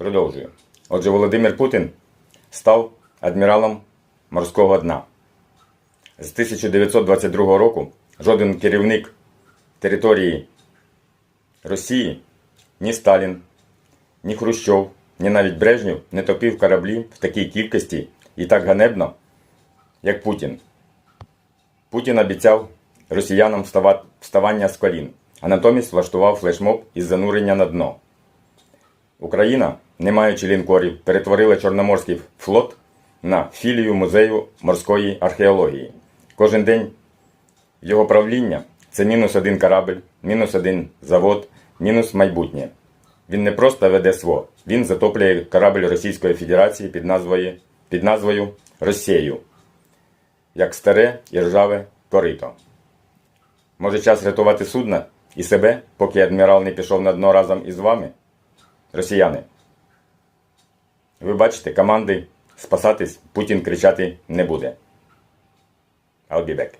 Продовжую. Отже, Володимир Путін став адміралом морського дна. З 1922 року жоден керівник території Росії, ні Сталін, ні Хрущов, ні навіть Брежнєв не топив кораблі в такій кількості і так ганебно, як Путін. Путін обіцяв росіянам вставання з колін, а натомість влаштував флешмоб із занурення на дно. Україна, не маючи лінкорів, перетворила Чорноморський флот на філію музею морської археології. Кожен день його правління це мінус один корабль, мінус один завод, мінус майбутнє. Він не просто веде СВО, він затоплює корабль Російської Федерації під назвою, під назвою Росією, як старе і ржаве корито. Може час рятувати судна і себе, поки адмірал не пішов на дно разом із вами? Росіяни. Ви бачите, команди спасатись Путін кричати не буде. I'll be back.